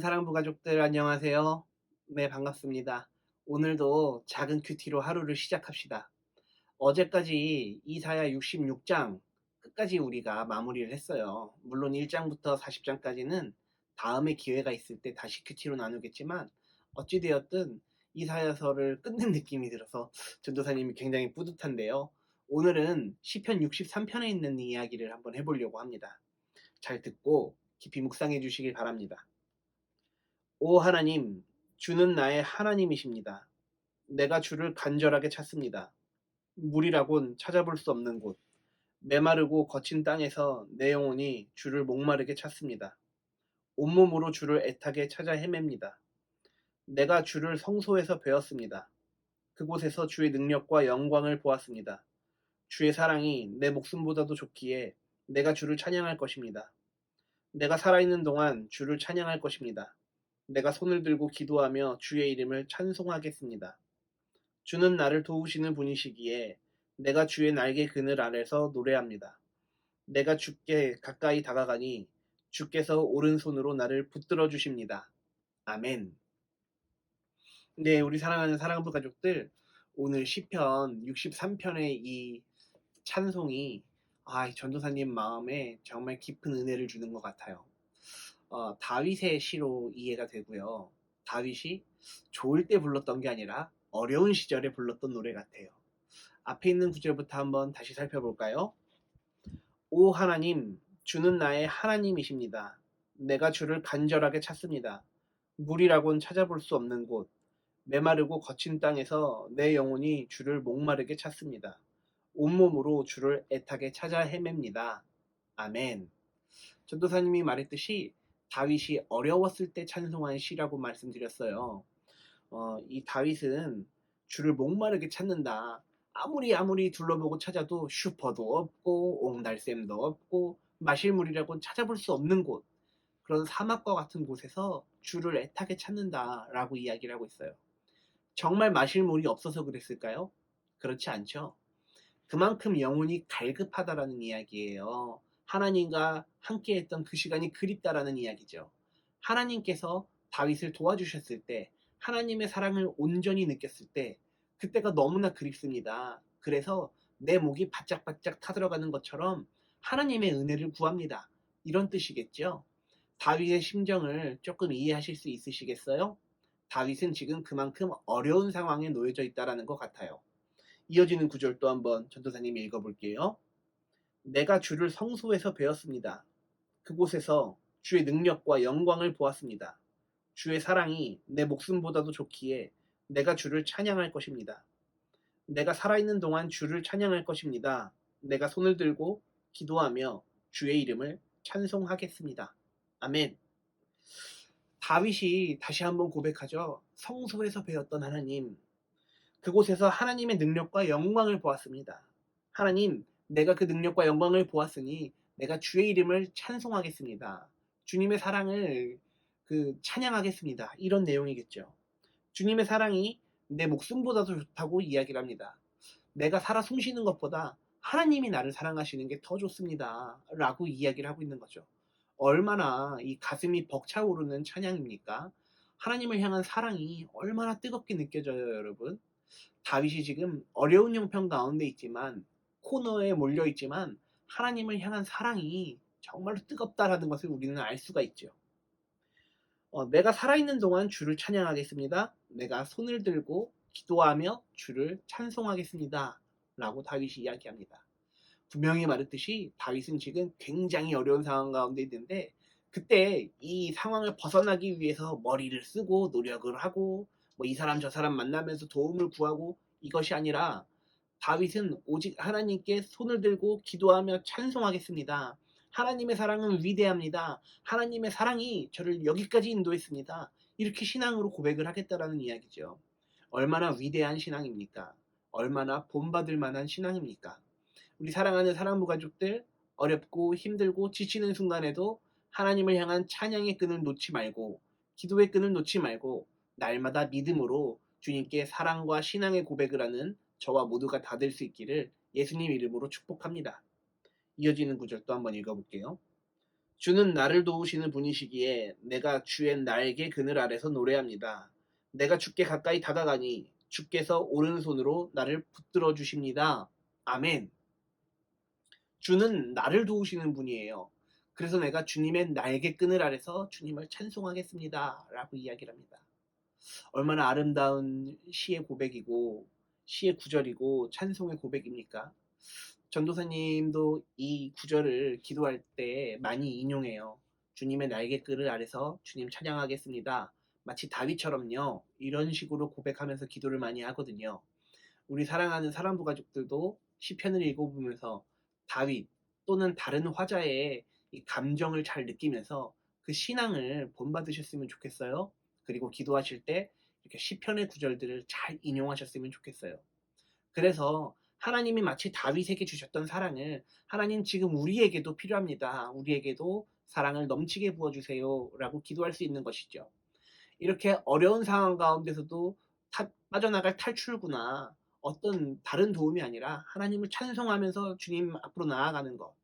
사랑부 가족들 안녕하세요. 네, 반갑습니다. 오늘도 작은 큐티로 하루를 시작합시다. 어제까지 이사야 66장 끝까지 우리가 마무리를 했어요. 물론 1장부터 40장까지는 다음에 기회가 있을 때 다시 큐티로 나누겠지만 어찌되었든 이사야서를 끝낸 느낌이 들어서 전도사님이 굉장히 뿌듯한데요. 오늘은 시편 63편에 있는 이야기를 한번 해보려고 합니다. 잘 듣고 깊이 묵상해 주시길 바랍니다. 오 하나님, 주는 나의 하나님이십니다. 내가 주를 간절하게 찾습니다. 물이라곤 찾아볼 수 없는 곳, 메마르고 거친 땅에서 내 영혼이 주를 목마르게 찾습니다. 온몸으로 주를 애타게 찾아 헤맵니다. 내가 주를 성소에서 배웠습니다. 그곳에서 주의 능력과 영광을 보았습니다. 주의 사랑이 내 목숨보다도 좋기에 내가 주를 찬양할 것입니다. 내가 살아있는 동안 주를 찬양할 것입니다. 내가 손을 들고 기도하며 주의 이름을 찬송하겠습니다. 주는 나를 도우시는 분이시기에 내가 주의 날개 그늘 아래서 노래합니다. 내가 주께 가까이 다가가니 주께서 오른손으로 나를 붙들어 주십니다. 아멘. 네, 우리 사랑하는 사랑부 가족들, 오늘 시편 63편의 이 찬송이 아, 전도사님 마음에 정말 깊은 은혜를 주는 것 같아요. 어, 다윗의 시로 이해가 되고요. 다윗이 좋을 때 불렀던 게 아니라 어려운 시절에 불렀던 노래 같아요. 앞에 있는 구절부터 한번 다시 살펴볼까요? 오 하나님, 주는 나의 하나님이십니다. 내가 주를 간절하게 찾습니다. 물이라곤 찾아볼 수 없는 곳, 메마르고 거친 땅에서 내 영혼이 주를 목마르게 찾습니다. 온몸으로 주를 애타게 찾아 헤맵니다. 아멘. 전도사님이 말했듯이 다윗이 어려웠을 때 찬송한 시라고 말씀드렸어요. 어, 이 다윗은 주를 목마르게 찾는다. 아무리 아무리 둘러보고 찾아도 슈퍼도 없고 옹달샘도 없고 마실 물이라고 찾아볼 수 없는 곳 그런 사막과 같은 곳에서 주를 애타게 찾는다라고 이야기를 하고 있어요. 정말 마실 물이 없어서 그랬을까요? 그렇지 않죠. 그만큼 영혼이 갈급하다라는 이야기예요. 하나님과 함께 했던 그 시간이 그립다라는 이야기죠. 하나님께서 다윗을 도와주셨을 때, 하나님의 사랑을 온전히 느꼈을 때, 그때가 너무나 그립습니다. 그래서 내 목이 바짝바짝 타들어가는 것처럼 하나님의 은혜를 구합니다. 이런 뜻이겠죠. 다윗의 심정을 조금 이해하실 수 있으시겠어요? 다윗은 지금 그만큼 어려운 상황에 놓여져 있다라는 것 같아요. 이어지는 구절 또 한번 전도사님이 읽어볼게요. 내가 주를 성소에서 배웠습니다. 그곳에서 주의 능력과 영광을 보았습니다. 주의 사랑이 내 목숨보다도 좋기에 내가 주를 찬양할 것입니다. 내가 살아있는 동안 주를 찬양할 것입니다. 내가 손을 들고 기도하며 주의 이름을 찬송하겠습니다. 아멘. 다윗이 다시 한번 고백하죠. 성소에서 배웠던 하나님. 그곳에서 하나님의 능력과 영광을 보았습니다. 하나님, 내가 그 능력과 영광을 보았으니 내가 주의 이름을 찬송하겠습니다. 주님의 사랑을 그 찬양하겠습니다. 이런 내용이겠죠. 주님의 사랑이 내 목숨보다도 좋다고 이야기를 합니다. 내가 살아 숨쉬는 것보다 하나님이 나를 사랑하시는 게 더 좋습니다. 라고 이야기를 하고 있는 거죠. 얼마나 이 가슴이 벅차오르는 찬양입니까? 하나님을 향한 사랑이 얼마나 뜨겁게 느껴져요, 여러분? 다윗이 지금 어려운 형편 가운데 있지만 코너에 몰려 있지만 하나님을 향한 사랑이 정말로 뜨겁다라는 것을 우리는 알 수가 있죠. 어, 내가 살아있는 동안 주를 찬양하겠습니다. 내가 손을 들고 기도하며 주를 찬송하겠습니다. 라고 다윗이 이야기합니다. 분명히 말했듯이 다윗은 지금 굉장히 어려운 상황 가운데 있는데 그때 이 상황을 벗어나기 위해서 머리를 쓰고 노력을 하고 뭐 이 사람 저 사람 만나면서 도움을 구하고 이것이 아니라 다윗은 오직 하나님께 손을 들고 기도하며 찬송하겠습니다. 하나님의 사랑은 위대합니다. 하나님의 사랑이 저를 여기까지 인도했습니다. 이렇게 신앙으로 고백을 하겠다라는 이야기죠. 얼마나 위대한 신앙입니까? 얼마나 본받을 만한 신앙입니까? 우리 사랑하는 사랑부 가족들, 어렵고 힘들고 지치는 순간에도 하나님을 향한 찬양의 끈을 놓지 말고, 기도의 끈을 놓지 말고, 날마다 믿음으로 주님께 사랑과 신앙의 고백을 하는 저와 모두가 다 될 수 있기를 예수님 이름으로 축복합니다. 이어지는 구절 또 한번 읽어볼게요. 주는 나를 도우시는 분이시기에 내가 주의 날개 그늘 아래서 노래합니다. 내가 주께 가까이 다가가니 주께서 오른손으로 나를 붙들어 주십니다. 아멘. 주는 나를 도우시는 분이에요. 그래서 내가 주님의 날개 끈을 아래서 주님을 찬송하겠습니다. 라고 이야기를 합니다. 얼마나 아름다운 시의 고백이고 시의 구절이고 찬송의 고백입니까? 전도사님도 이 구절을 기도할 때 많이 인용해요. 주님의 날개끈을 아래서 주님 찬양하겠습니다. 마치 다윗처럼요. 이런 식으로 고백하면서 기도를 많이 하거든요. 우리 사랑하는 사랑부 가족들도 시편을 읽어보면서 다윗 또는 다른 화자의 이 감정을 잘 느끼면서 그 신앙을 본받으셨으면 좋겠어요. 그리고 기도하실 때 이렇게 시편의 구절들을 잘 인용하셨으면 좋겠어요. 그래서 하나님이 마치 다윗에게 주셨던 사랑을 하나님 지금 우리에게도 필요합니다. 우리에게도 사랑을 넘치게 부어주세요. 라고 기도할 수 있는 것이죠. 이렇게 어려운 상황 가운데서도 타- 빠져나갈 탈출구나 어떤 다른 도움이 아니라 하나님을 찬송하면서 주님 앞으로 나아가는 것.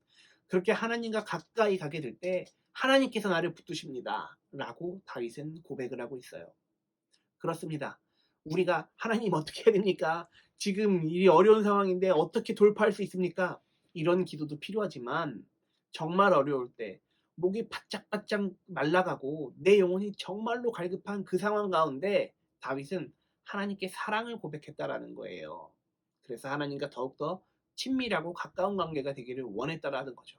그렇게 하나님과 가까이 가게 될 때 하나님께서 나를 붙드십니다. 라고 다윗은 고백을 하고 있어요. 그렇습니다. 우리가 하나님 어떻게 해야 됩니까? 지금 이 어려운 상황인데 어떻게 돌파할 수 있습니까? 이런 기도도 필요하지만 정말 어려울 때 목이 바짝바짝 말라가고 내 영혼이 정말로 갈급한 그 상황 가운데 다윗은 하나님께 사랑을 고백했다라는 거예요. 그래서 하나님과 더욱더 친밀하고 가까운 관계가 되기를 원했다라는 거죠.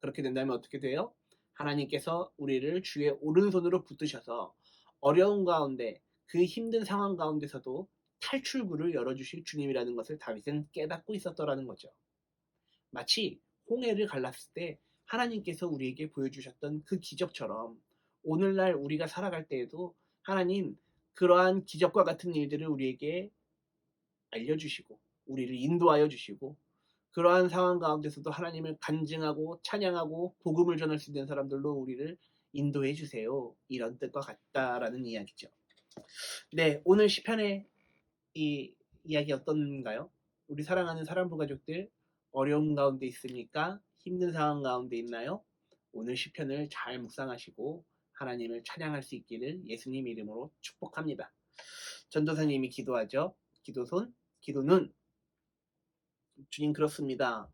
그렇게 된다면 어떻게 돼요? 하나님께서 우리를 주의 오른손으로 붙드셔서 어려운 가운데 그 힘든 상황 가운데서도 탈출구를 열어주실 주님이라는 것을 다윗은 깨닫고 있었더라는 거죠. 마치 홍해를 갈랐을 때 하나님께서 우리에게 보여주셨던 그 기적처럼 오늘날 우리가 살아갈 때에도 하나님 그러한 기적과 같은 일들을 우리에게 알려주시고 우리를 인도하여 주시고 그러한 상황 가운데서도 하나님을 간증하고 찬양하고 복음을 전할 수 있는 사람들로 우리를 인도해 주세요. 이런 뜻과 같다라는 이야기죠. 네, 오늘 시편의 이 이야기 어떤가요? 우리 사랑하는 사랑부 가족들 어려운 가운데 있습니까? 힘든 상황 가운데 있나요? 오늘 시편을 잘 묵상하시고 하나님을 찬양할 수 있기를 예수님 이름으로 축복합니다. 전도사님이 기도하죠. 기도손, 기도는 주님 그렇습니다.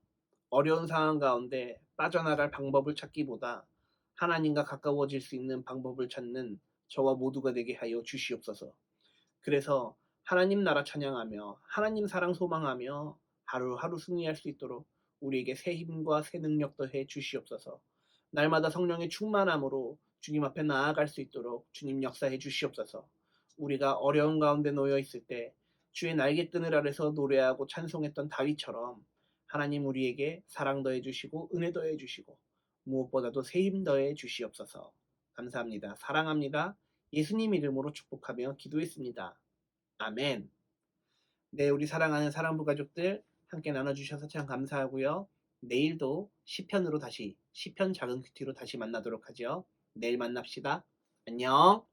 어려운 상황 가운데 빠져나갈 방법을 찾기보다 하나님과 가까워질 수 있는 방법을 찾는 저와 모두가 되게 하여 주시옵소서. 그래서 하나님 나라 찬양하며 하나님 사랑 소망하며 하루하루 승리할 수 있도록 우리에게 새 힘과 새 능력 더해 주시옵소서. 날마다 성령의 충만함으로 주님 앞에 나아갈 수 있도록 주님 역사해 주시옵소서. 우리가 어려운 가운데 놓여 있을 때 주의 날개끈을 아래서 노래하고 찬송했던 다윗처럼 하나님 우리에게 사랑 더해 주시고 은혜 더해 주시고 무엇보다도 새 힘 더해 주시옵소서. 감사합니다. 사랑합니다. 예수님 이름으로 축복하며 기도했습니다. 아멘. 네, 우리 사랑하는 사랑부 가족들 함께 나눠주셔서 참 감사하고요. 내일도 시편으로 다시 시편 작은 큐티로 다시 만나도록 하죠. 내일 만납시다. 안녕.